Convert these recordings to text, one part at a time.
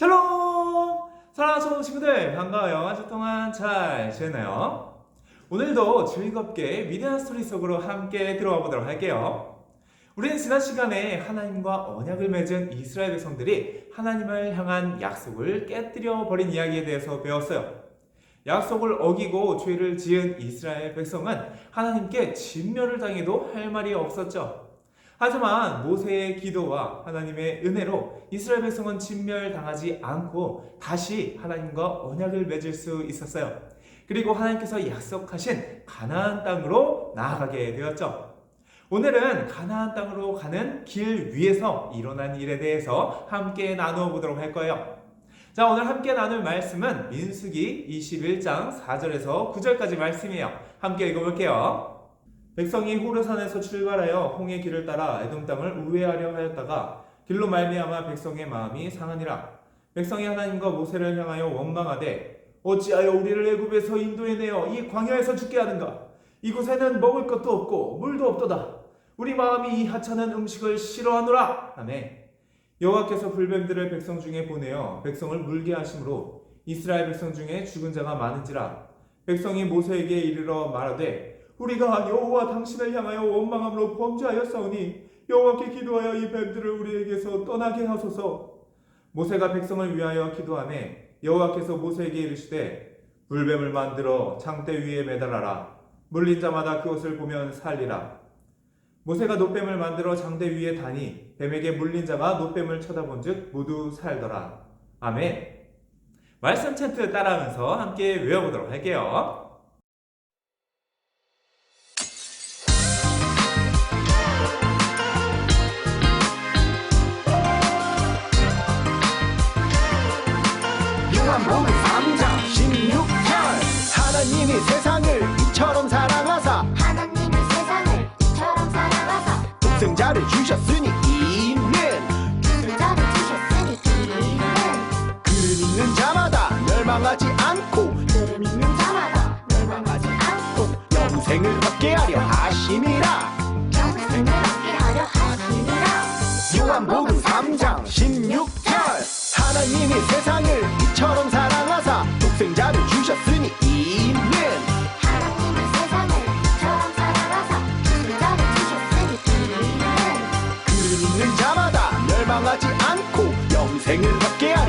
샬롬! 사랑하는 친구들 반가워요. 한주 동안 잘 지냈나요? 오늘도 즐겁게 위대한 스토리 속으로 함께 들어가 보도록 할게요. 우리는 지난 시간에 하나님과 언약을 맺은 이스라엘 백성들이 하나님을 향한 약속을 깨뜨려 버린 이야기에 대해서 배웠어요. 약속을 어기고 죄를 지은 이스라엘 백성은 하나님께 진멸을 당해도 할 말이 없었죠. 하지만 모세의 기도와 하나님의 은혜로 이스라엘 백성은 진멸당하지 않고 다시 하나님과 언약을 맺을 수 있었어요. 그리고 하나님께서 약속하신 가나안 땅으로 나아가게 되었죠. 오늘은 가나안 땅으로 가는 길 위에서 일어난 일에 대해서 함께 나누어 보도록 할 거예요. 자, 오늘 함께 나눌 말씀은 민수기 21장 4절에서 9절까지 말씀이에요. 함께 읽어볼게요. 백성이 호르산에서 출발하여 홍해 길을 따라 에돔 땅을 우회하려 하였다가 길로 말미암아 백성의 마음이 상하니라. 백성이 하나님과 모세를 향하여 원망하되 어찌하여 우리를 애굽에서 인도해 내어 이 광야에서 죽게 하는가? 이곳에는 먹을 것도 없고 물도 없도다. 우리 마음이 이 하찮은 음식을 싫어하노라. 아멘. 여호와께서 불뱀들을 백성 중에 보내어 백성을 물게 하심으로 이스라엘 백성 중에 죽은 자가 많은지라 백성이 모세에게 이르러 말하되 우리가 여호와 당신을 향하여 원망함으로 범죄하였사오니 여호와께 기도하여 이 뱀들을 우리에게서 떠나게 하소서. 모세가 백성을 위하여 기도하매 여호와께서 모세에게 이르시되 불뱀을 만들어 장대 위에 매달아라. 물린 자마다 그것을 보면 살리라. 모세가 노뱀을 만들어 장대 위에 다니 뱀에게 물린 자가 노뱀을 쳐다본즉 모두 살더라. 아멘. 말씀 챈트 따라하면서 함께 외워보도록 할게요. 하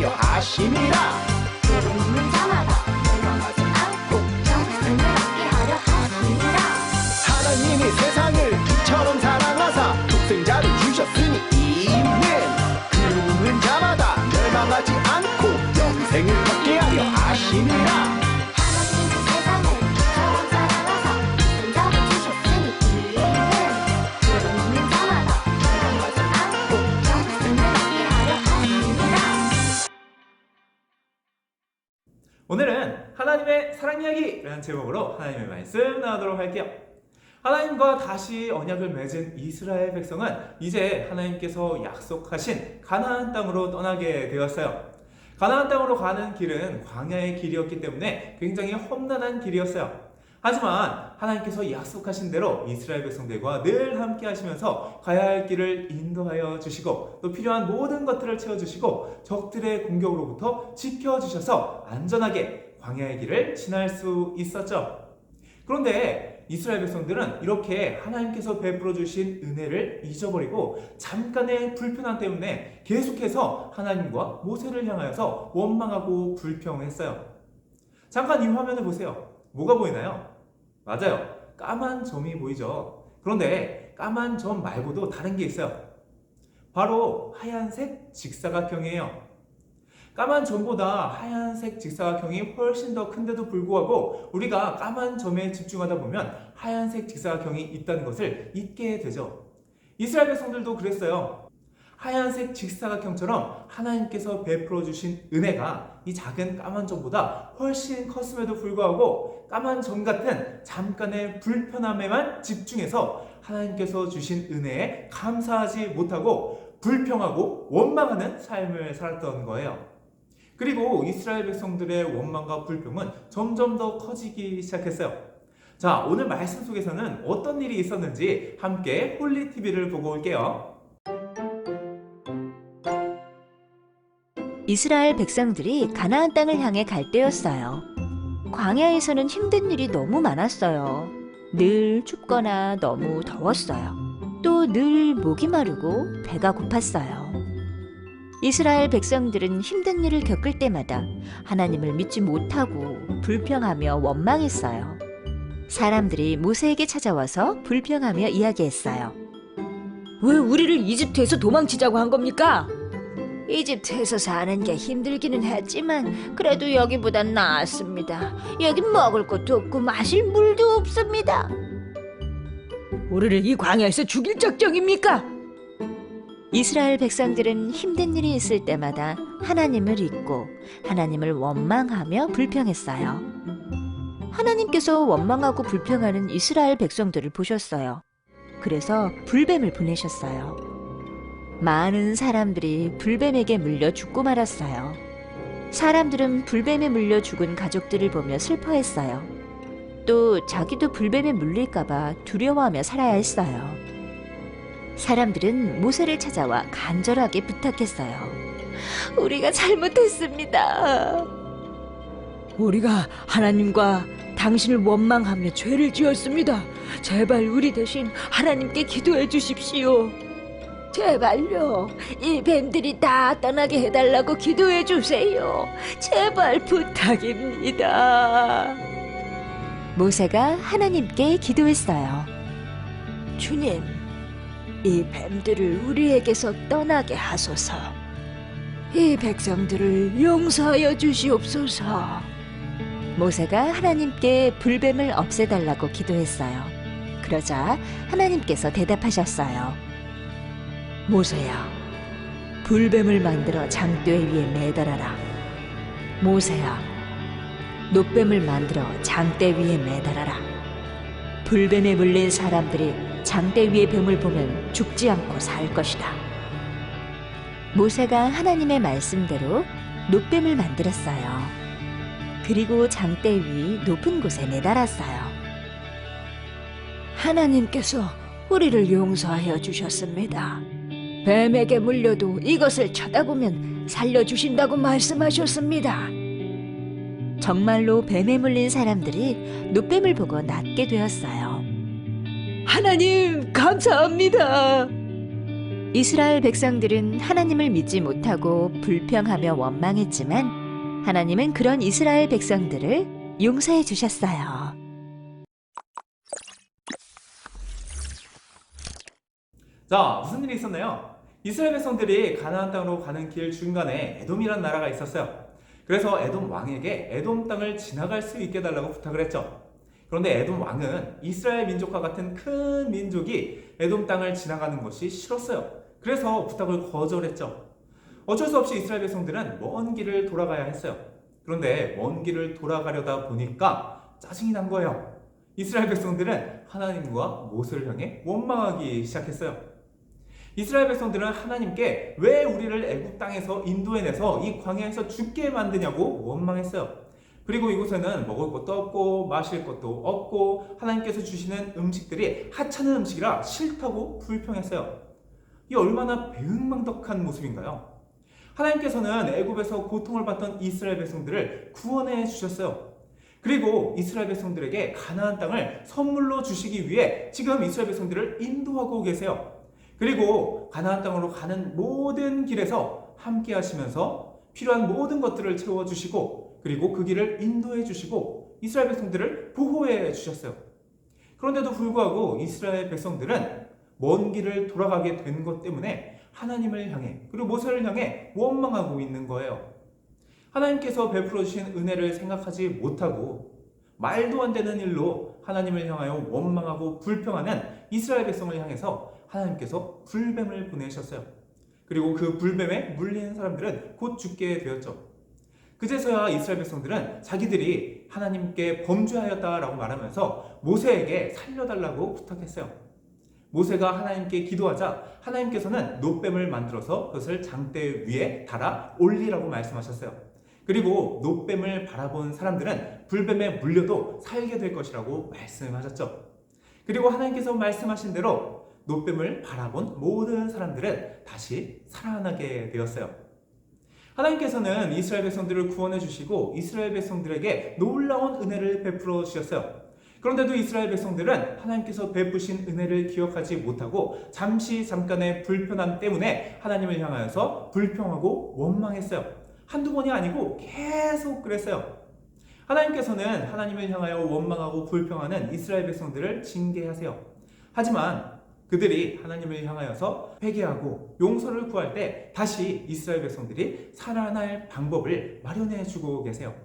하려 하심이라 믿는 자마다. 멸망하지 않고 영생을 얻게 하려 하시니라 하나님이 세상 사랑 이야기라는 제목으로 하나님의 말씀 나누도록 할게요. 하나님과 다시 언약을 맺은 이스라엘 백성은 이제 하나님께서 약속하신 가나안 땅으로 떠나게 되었어요. 가나안 땅으로 가는 길은 광야의 길이었기 때문에 굉장히 험난한 길이었어요. 하지만 하나님께서 약속하신 대로 이스라엘 백성들과 늘 함께 하시면서 가야 할 길을 인도하여 주시고 또 필요한 모든 것들을 채워 주시고 적들의 공격으로부터 지켜 주셔서 안전하게 광야의 길을 지날 수 있었죠. 그런데 이스라엘 백성들은 이렇게 하나님께서 베풀어 주신 은혜를 잊어버리고 잠깐의 불편함 때문에 계속해서 하나님과 모세를 향하여서 원망하고 불평했어요. 잠깐 이 화면을 보세요. 뭐가 보이나요? 맞아요. 까만 점이 보이죠. 그런데 까만 점 말고도 다른 게 있어요. 바로 하얀색 직사각형이에요. 까만 점보다 하얀색 직사각형이 훨씬 더 큰데도 불구하고 우리가 까만 점에 집중하다 보면 하얀색 직사각형이 있다는 것을 잊게 되죠. 이스라엘 백성들도 그랬어요. 하얀색 직사각형처럼 하나님께서 베풀어 주신 은혜가 이 작은 까만 점보다 훨씬 컸음에도 불구하고 까만 점 같은 잠깐의 불편함에만 집중해서 하나님께서 주신 은혜에 감사하지 못하고 불평하고 원망하는 삶을 살았던 거예요. 그리고 이스라엘 백성들의 원망과 불평은 점점 더 커지기 시작했어요. 자, 오늘 말씀 속에서는 어떤 일이 있었는지 함께 홀리 TV를 보고 올게요. 이스라엘 백성들이 가나안 땅을 향해 갈 때였어요. 광야에서는 힘든 일이 너무 많았어요. 늘 춥거나 너무 더웠어요. 또 늘 목이 마르고 배가 고팠어요. 이스라엘 백성들은 힘든 일을 겪을 때마다 하나님을 믿지 못하고 불평하며 원망했어요. 사람들이 모세에게 찾아와서 불평하며 이야기했어요. 왜 우리를 이집트에서 도망치자고 한 겁니까? 이집트에서 사는 게 힘들기는 했지만 그래도 여기보단 나았습니다. 여긴 먹을 것도 없고 마실 물도 없습니다. 우리를 이 광야에서 죽일 작정입니까? 이스라엘 백성들은 힘든 일이 있을 때마다 하나님을 잊고 하나님을 원망하며 불평했어요. 하나님께서 원망하고 불평하는 이스라엘 백성들을 보셨어요. 그래서 불뱀을 보내셨어요. 많은 사람들이 불뱀에게 물려 죽고 말았어요. 사람들은 불뱀에 물려 죽은 가족들을 보며 슬퍼했어요. 또 자기도 불뱀에 물릴까봐 두려워하며 살아야 했어요. 사람들은 모세를 찾아와 간절하게 부탁했어요. 우리가 잘못했습니다. 우리가 하나님과 당신을 원망하며 죄를 지었습니다. 제발 우리 대신 하나님께 기도해 주십시오. 제발요. 이 뱀들이 다 떠나게 해달라고 기도해 주세요. 제발 부탁입니다. 모세가 하나님께 기도했어요. 주님, 이 뱀들을 우리에게서 떠나게 하소서. 이 백성들을 용서하여 주시옵소서. 모세가 하나님께 불뱀을 없애달라고 기도했어요. 그러자 하나님께서 대답하셨어요. 모세야, 불뱀을 만들어 장대 위에 매달아라. 모세야, 노뱀을 만들어 장대 위에 매달아라. 불뱀에 물린 사람들이 장대 위의 뱀을 보면 죽지 않고 살 것이다. 모세가 하나님의 말씀대로 노뱀을 만들었어요. 그리고 장대 위 높은 곳에 매달았어요. 하나님께서 우리를 용서하여 주셨습니다. 뱀에게 물려도 이것을 쳐다보면 살려주신다고 말씀하셨습니다. 정말로 뱀에 물린 사람들이 노뱀을 보고 낫게 되었어요. 하나님, 감사합니다. 이스라엘 백성들은 하나님을 믿지 못하고 불평하며 원망했지만 하나님은 그런 이스라엘 백성들을 용서해 주셨어요. 자, 무슨 일이 있었나요? 이스라엘 백성들이 가나안 땅으로 가는 길 중간에 에돔이란 나라가 있었어요. 그래서 에돔 왕에게 에돔 땅을 지나갈 수 있게 달라고 부탁을 했죠. 그런데 에돔 왕은 이스라엘 민족과 같은 큰 민족이 에돔 땅을 지나가는 것이 싫었어요. 그래서 부탁을 거절했죠. 어쩔 수 없이 이스라엘 백성들은 먼 길을 돌아가야 했어요. 그런데 먼 길을 돌아가려다 보니까 짜증이 난 거예요. 이스라엘 백성들은 하나님과 모세를 향해 원망하기 시작했어요. 이스라엘 백성들은 하나님께 왜 우리를 애굽 땅에서 인도해내서 이 광야에서 죽게 만드냐고 원망했어요. 그리고 이곳에는 먹을 것도 없고 마실 것도 없고 하나님께서 주시는 음식들이 하찮은 음식이라 싫다고 불평했어요. 이 얼마나 배은망덕한 모습인가요? 하나님께서는 애굽에서 고통을 받던 이스라엘 백성들을 구원해 주셨어요. 그리고 이스라엘 백성들에게 가나안 땅을 선물로 주시기 위해 지금 이스라엘 백성들을 인도하고 계세요. 그리고 가나안 땅으로 가는 모든 길에서 함께 하시면서 필요한 모든 것들을 채워 주시고 그리고 그 길을 인도해 주시고 이스라엘 백성들을 보호해 주셨어요. 그런데도 불구하고 이스라엘 백성들은 먼 길을 돌아가게 된 것 때문에 하나님을 향해 그리고 모세를 향해 원망하고 있는 거예요. 하나님께서 베풀어 주신 은혜를 생각하지 못하고 말도 안 되는 일로 하나님을 향하여 원망하고 불평하는 이스라엘 백성을 향해서 하나님께서 불뱀을 보내셨어요. 그리고 그 불뱀에 물리는 사람들은 곧 죽게 되었죠. 그제서야 이스라엘 백성들은 자기들이 하나님께 범죄하였다라고 말하면서 모세에게 살려달라고 부탁했어요. 모세가 하나님께 기도하자 하나님께서는 노뱀을 만들어서 그것을 장대 위에 달아 올리라고 말씀하셨어요. 그리고 노뱀을 바라본 사람들은 불뱀에 물려도 살게 될 것이라고 말씀하셨죠. 그리고 하나님께서 말씀하신 대로 노뱀을 바라본 모든 사람들은 다시 살아나게 되었어요. 하나님께서는 이스라엘 백성들을 구원해 주시고 이스라엘 백성들에게 놀라운 은혜를 베풀어 주셨어요. 그런데도 이스라엘 백성들은 하나님께서 베푸신 은혜를 기억하지 못하고 잠시 잠깐의 불편함 때문에 하나님을 향하여서 불평하고 원망했어요. 한두 번이 아니고 계속 그랬어요. 하나님께서는 하나님을 향하여 원망하고 불평하는 이스라엘 백성들을 징계하세요. 하지만 그들이 하나님을 향하여서 회개하고 용서를 구할 때 다시 이스라엘 백성들이 살아날 방법을 마련해 주고 계세요.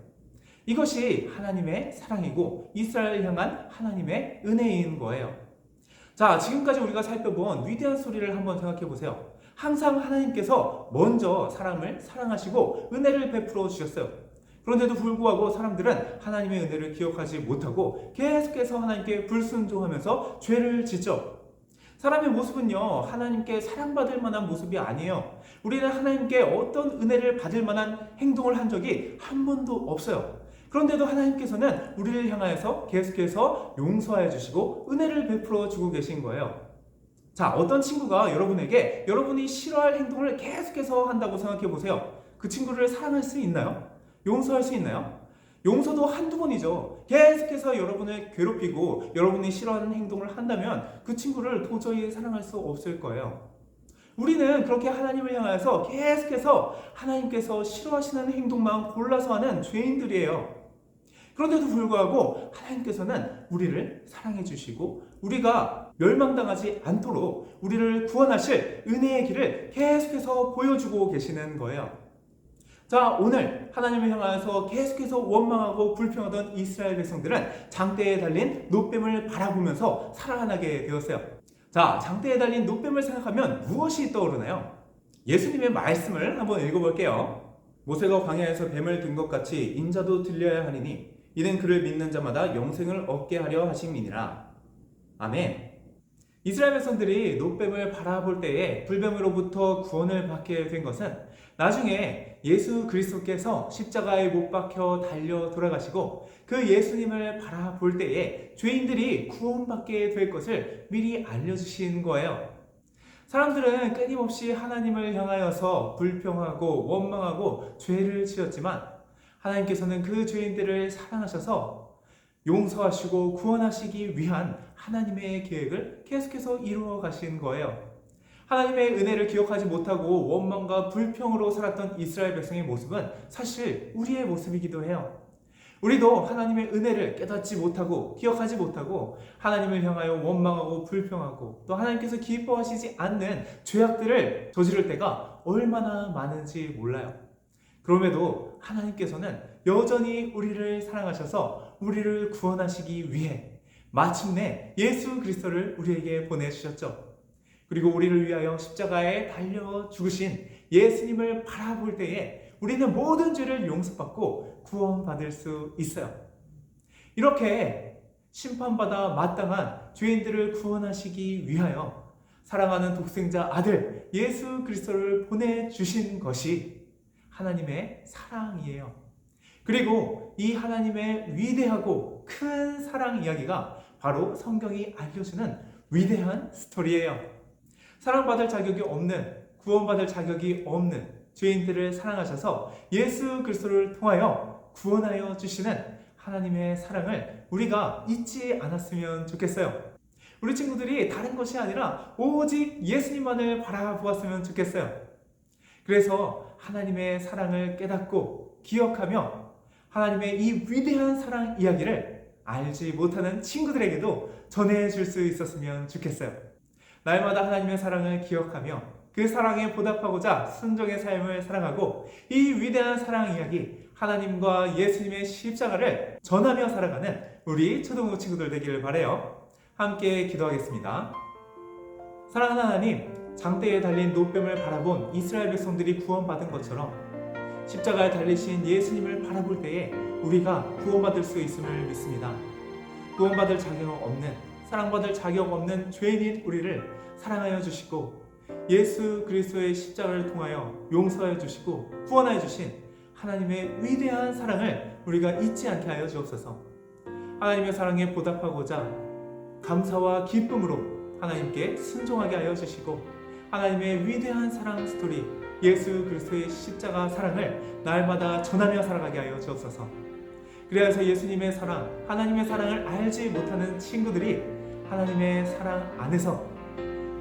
이것이 하나님의 사랑이고 이스라엘을 향한 하나님의 은혜인 거예요. 자, 지금까지 우리가 살펴본 위대한 소리를 한번 생각해 보세요. 항상 하나님께서 먼저 사람을 사랑하시고 은혜를 베풀어 주셨어요. 그런데도 불구하고 사람들은 하나님의 은혜를 기억하지 못하고 계속해서 하나님께 불순종하면서 죄를 짓죠. 사람의 모습은요, 하나님께 사랑받을 만한 모습이 아니에요. 우리는 하나님께 어떤 은혜를 받을 만한 행동을 한 적이 한 번도 없어요. 그런데도 하나님께서는 우리를 향하여서 계속해서 용서해 주시고 은혜를 베풀어 주고 계신 거예요. 자, 어떤 친구가 여러분에게 여러분이 싫어할 행동을 계속해서 한다고 생각해 보세요. 그 친구를 사랑할 수 있나요? 용서할 수 있나요? 용서도 한두 번이죠. 계속해서 여러분을 괴롭히고 여러분이 싫어하는 행동을 한다면 그 친구를 도저히 사랑할 수 없을 거예요. 우리는 그렇게 하나님을 향해서 계속해서 하나님께서 싫어하시는 행동만 골라서 하는 죄인들이에요. 그런데도 불구하고 하나님께서는 우리를 사랑해 주시고 우리가 멸망당하지 않도록 우리를 구원하실 은혜의 길을 계속해서 보여주고 계시는 거예요. 자, 오늘 하나님을 향하여서 계속해서 원망하고 불평하던 이스라엘 백성들은 장대에 달린 노뱀을 바라보면서 살아나게 되었어요. 자, 장대에 달린 노뱀을 생각하면 무엇이 떠오르나요? 예수님의 말씀을 한번 읽어볼게요. 모세가 광야에서 뱀을 든 것 같이 인자도 들려야 하리니 이는 그를 믿는 자마다 영생을 얻게 하려 하심이니라. 아멘. 이스라엘 백성들이 노뱀을 바라볼 때에 불뱀으로부터 구원을 받게 된 것은 나중에 예수 그리스도께서 십자가에 못 박혀 달려 돌아가시고 그 예수님을 바라볼 때에 죄인들이 구원받게 될 것을 미리 알려주신 거예요. 사람들은 끊임없이 하나님을 향하여서 불평하고 원망하고 죄를 지었지만 하나님께서는 그 죄인들을 사랑하셔서 용서하시고 구원하시기 위한 하나님의 계획을 계속해서 이루어 가신 거예요. 하나님의 은혜를 기억하지 못하고 원망과 불평으로 살았던 이스라엘 백성의 모습은 사실 우리의 모습이기도 해요. 우리도 하나님의 은혜를 깨닫지 못하고 기억하지 못하고 하나님을 향하여 원망하고 불평하고 또 하나님께서 기뻐하시지 않는 죄악들을 저지를 때가 얼마나 많은지 몰라요. 그럼에도 하나님께서는 여전히 우리를 사랑하셔서 우리를 구원하시기 위해 마침내 예수 그리스도를 우리에게 보내주셨죠. 그리고 우리를 위하여 십자가에 달려 죽으신 예수님을 바라볼 때에 우리는 모든 죄를 용서받고 구원받을 수 있어요. 이렇게 심판받아 마땅한 죄인들을 구원하시기 위하여 사랑하는 독생자 아들 예수 그리스도를 보내주신 것이 하나님의 사랑이에요. 그리고 이 하나님의 위대하고 큰 사랑 이야기가 바로 성경이 알려주는 위대한 스토리예요. 사랑받을 자격이 없는, 구원받을 자격이 없는 죄인들을 사랑하셔서 예수 그리스도를 통하여 구원하여 주시는 하나님의 사랑을 우리가 잊지 않았으면 좋겠어요. 우리 친구들이 다른 것이 아니라 오직 예수님만을 바라보았으면 좋겠어요. 그래서 하나님의 사랑을 깨닫고 기억하며 하나님의 이 위대한 사랑 이야기를 알지 못하는 친구들에게도 전해줄 수 있었으면 좋겠어요. 날마다 하나님의 사랑을 기억하며 그 사랑에 보답하고자 순종의 삶을 사랑하고 이 위대한 사랑 이야기 하나님과 예수님의 십자가를 전하며 살아가는 우리 초등부 친구들 되기를 바래요. 함께 기도하겠습니다. 사랑하는 하나님, 장대에 달린 노뱀을 바라본 이스라엘 백성들이 구원받은 것처럼 십자가에 달리신 예수님을 바라볼 때에 우리가 구원받을 수 있음을 믿습니다. 구원받을 자격 없는 사랑받을 자격 없는 죄인인 우리를 사랑하여 주시고 예수 그리스도의 십자가를 통하여 용서하여 주시고 구원하여 주신 하나님의 위대한 사랑을 우리가 잊지 않게 하여 주옵소서. 하나님의 사랑에 보답하고자 감사와 기쁨으로 하나님께 순종하게 하여 주시고 하나님의 위대한 사랑 스토리 예수 그리스도의 십자가 사랑을 날마다 전하며 살아가게 하여 주옵소서. 그래서 예수님의 사랑, 하나님의 사랑을 알지 못하는 친구들이 하나님의 사랑 안에서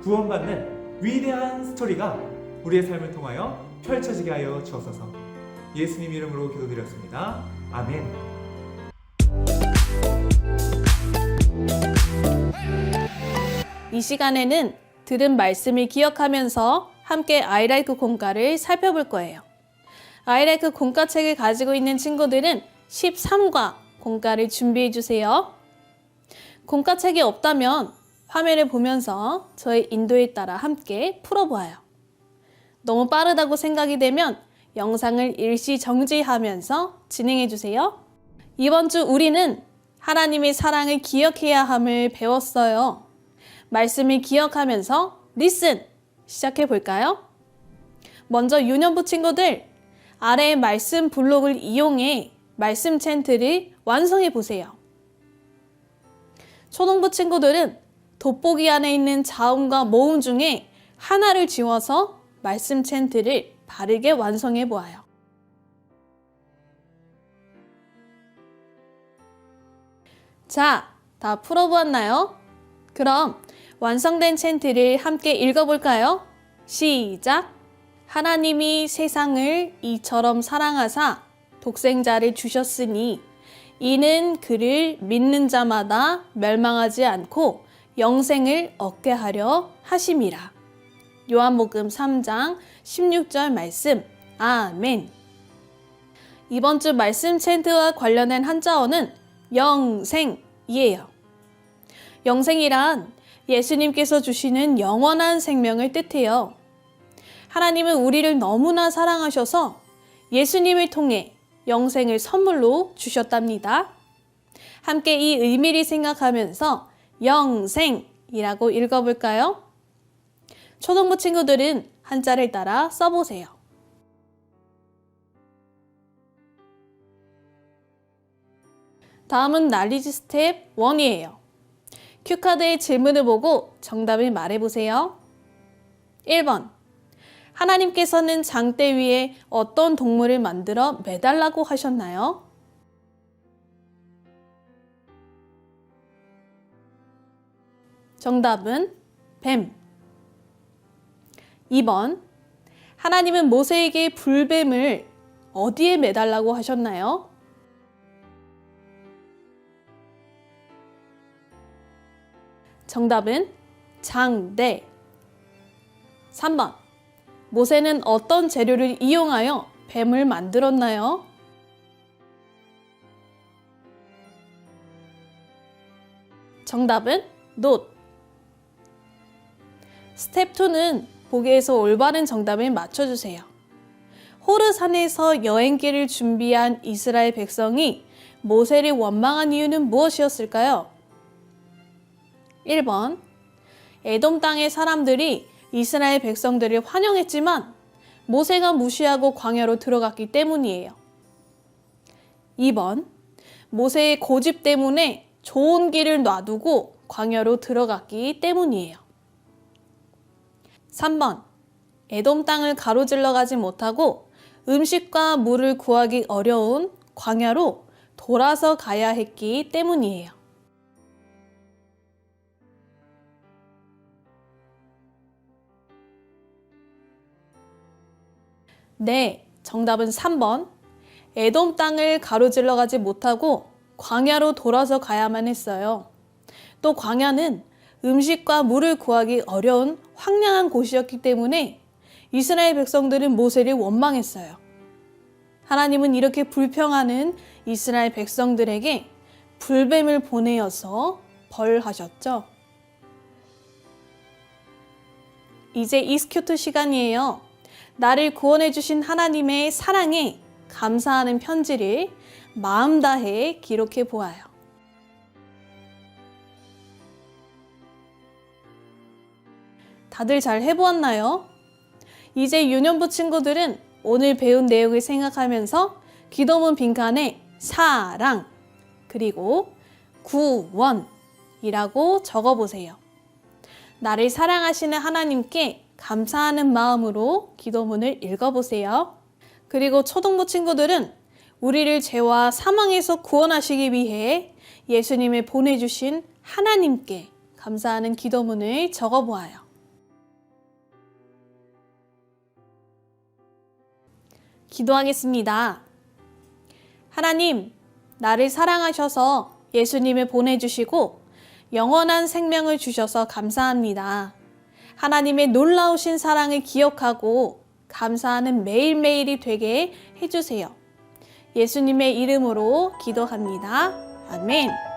구원받는 위대한 스토리가 우리의 삶을 통하여 펼쳐지게 하여 주옵소서. 예수님 이름으로 기도드렸습니다. 아멘. 이 시간에는 들은 말씀을 기억하면서 함께 아이라이크 공과를 살펴볼 거예요. 아이라이크 공과책을 가지고 있는 친구들은 13과 공과를 준비해 주세요. 공과책이 없다면 화면을 보면서 저의 인도에 따라 함께 풀어보아요. 너무 빠르다고 생각이 되면 영상을 일시 정지하면서 진행해 주세요. 이번 주 우리는 하나님의 사랑을 기억해야 함을 배웠어요. 말씀을 기억하면서 리슨 시작해 볼까요? 먼저 유년부 친구들 아래의 말씀 블록을 이용해 말씀 챈트를 완성해 보세요. 초등부 친구들은 돋보기 안에 있는 자음과 모음 중에 하나를 지워서 말씀 챈트를 바르게 완성해 보아요. 자, 다 풀어보았나요? 그럼 완성된 챈트를 함께 읽어볼까요? 시작! 하나님이 세상을 이처럼 사랑하사 독생자를 주셨으니 이는 그를 믿는 자마다 멸망하지 않고 영생을 얻게 하려 하심이라. 요한복음 3장 16절 말씀. 아멘. 이번 주 말씀 챈트와 관련된 한자어는 영생이에요. 영생이란 예수님께서 주시는 영원한 생명을 뜻해요. 하나님은 우리를 너무나 사랑하셔서 예수님을 통해 영생을 선물로 주셨답니다. 함께 이 의미를 생각하면서 영생이라고 읽어볼까요? 초등부 친구들은 한자를 따라 써보세요. 다음은 난리지 스텝 1이에요. 큐카드의 질문을 보고 정답을 말해보세요. 1번. 하나님께서는 장대 위에 어떤 동물을 만들어 매달라고 하셨나요? 정답은 뱀. 2번. 하나님은 모세에게 불뱀을 어디에 매달라고 하셨나요? 정답은 장대. 3번. 모세는 어떤 재료를 이용하여 뱀을 만들었나요? 정답은 not. 스텝 2는 보기에서 올바른 정답을 맞춰주세요. 호르산에서 여행길을 준비한 이스라엘 백성이 모세를 원망한 이유는 무엇이었을까요? 1번. 에돔 땅의 사람들이 이스라엘 백성들을 환영했지만 모세가 무시하고 광야로 들어갔기 때문이에요. 2번. 모세의 고집 때문에 좋은 길을 놔두고 광야로 들어갔기 때문이에요. 3번. 에돔 땅을 가로질러 가지 못하고 음식과 물을 구하기 어려운 광야로 돌아서 가야 했기 때문이에요. 네, 정답은 3번. 에돔 땅을 가로질러 가지 못하고 광야로 돌아서 가야만 했어요. 또 광야는 음식과 물을 구하기 어려운 황량한 곳이었기 때문에 이스라엘 백성들은 모세를 원망했어요. 하나님은 이렇게 불평하는 이스라엘 백성들에게 불뱀을 보내어서 벌하셨죠. 이제 이스큐트 시간이에요. 나를 구원해 주신 하나님의 사랑에 감사하는 편지를 마음 다해 기록해 보아요. 다들 잘 해보았나요? 이제 유년부 친구들은 오늘 배운 내용을 생각하면서 기도문 빈칸에 사랑 그리고 구원이라고 적어보세요. 나를 사랑하시는 하나님께 감사하는 마음으로 기도문을 읽어보세요. 그리고 초등부 친구들은 우리를 죄와 사망에서 구원하시기 위해 예수님을 보내주신 하나님께 감사하는 기도문을 적어보아요. 기도하겠습니다. 하나님, 나를 사랑하셔서 예수님을 보내주시고 영원한 생명을 주셔서 감사합니다. 하나님의 놀라우신 사랑을 기억하고 감사하는 매일매일이 되게 해주세요. 예수님의 이름으로 기도합니다. 아멘.